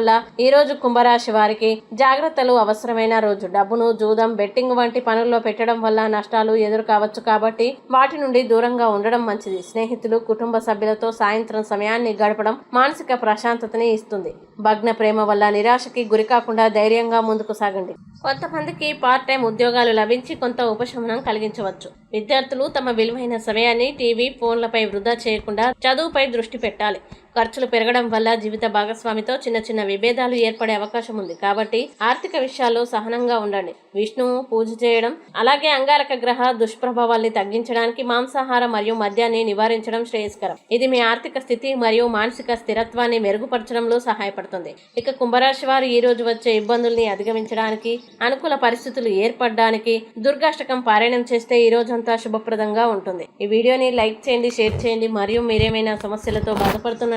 వల్ల ఈ రోజు కుంభరాశి వారికి జాగ్రత్తలు అవసరమైన రోజు. డబ్బును జూదం బెట్టింగ్ వంటి పనుల్లో పెట్టడం వల్ల నష్టాలు ఎదురు కావచ్చు కాబట్టి వాటి నుండి దూరంగా ఉండడం మంచిది. స్నేహితులు కుటుంబ సభ్యులతో సాయంత్రం సమయాన్ని గడపడం మానసిక ప్రశాంతతని ఇస్తుంది. భగ్న ప్రేమ వల్ల నిరాశకి గురికాకుండా ధైర్యంగా ముందుకు సాగండి. కొంతమందికి పార్ట్ టైం ఉద్యోగాలు లభించి కొంత ఉపశమనం కలిగించవచ్చు. విద్యార్థులు తమ విలువైన సమయాన్ని టీవీ ఫోన్లపై వృధా చేయకుండా చదువుపై దృష్టి పెట్టాలి. ఖర్చులు పెరగడం వల్ల జీవిత భాగస్వామితో చిన్న చిన్న విభేదాలు ఏర్పడే అవకాశం ఉంది. కాబట్టి ఆర్థిక విషయాల్లో సహనంగా ఉండండి. విష్ణువు పూజ చేయడం అలాగే అంగారక గ్రహ దుష్ప్రభావాల్ని తగ్గించడానికి మాంసాహారం మరియు మద్యాన్ని నివారించడం శ్రేయస్కరం. ఇది మీ ఆర్థిక స్థితి మరియు మానసిక స్థిరత్వాన్ని మెరుగుపరచడంలో సహాయపడుతుంది. ఇక కుంభరాశి వారు ఈ రోజు వచ్చే ఇబ్బందుల్ని అధిగమించడానికి అనుకూల పరిస్థితులు ఏర్పడడానికి దుర్గాష్టకం పారాయణం చేస్తే ఈ రోజంతా శుభప్రదంగా ఉంటుంది. ఈ వీడియోని లైక్ చేయండి షేర్ చేయండి. మరియు మీరేమైనా సమస్యలతో బాధపడుతున్న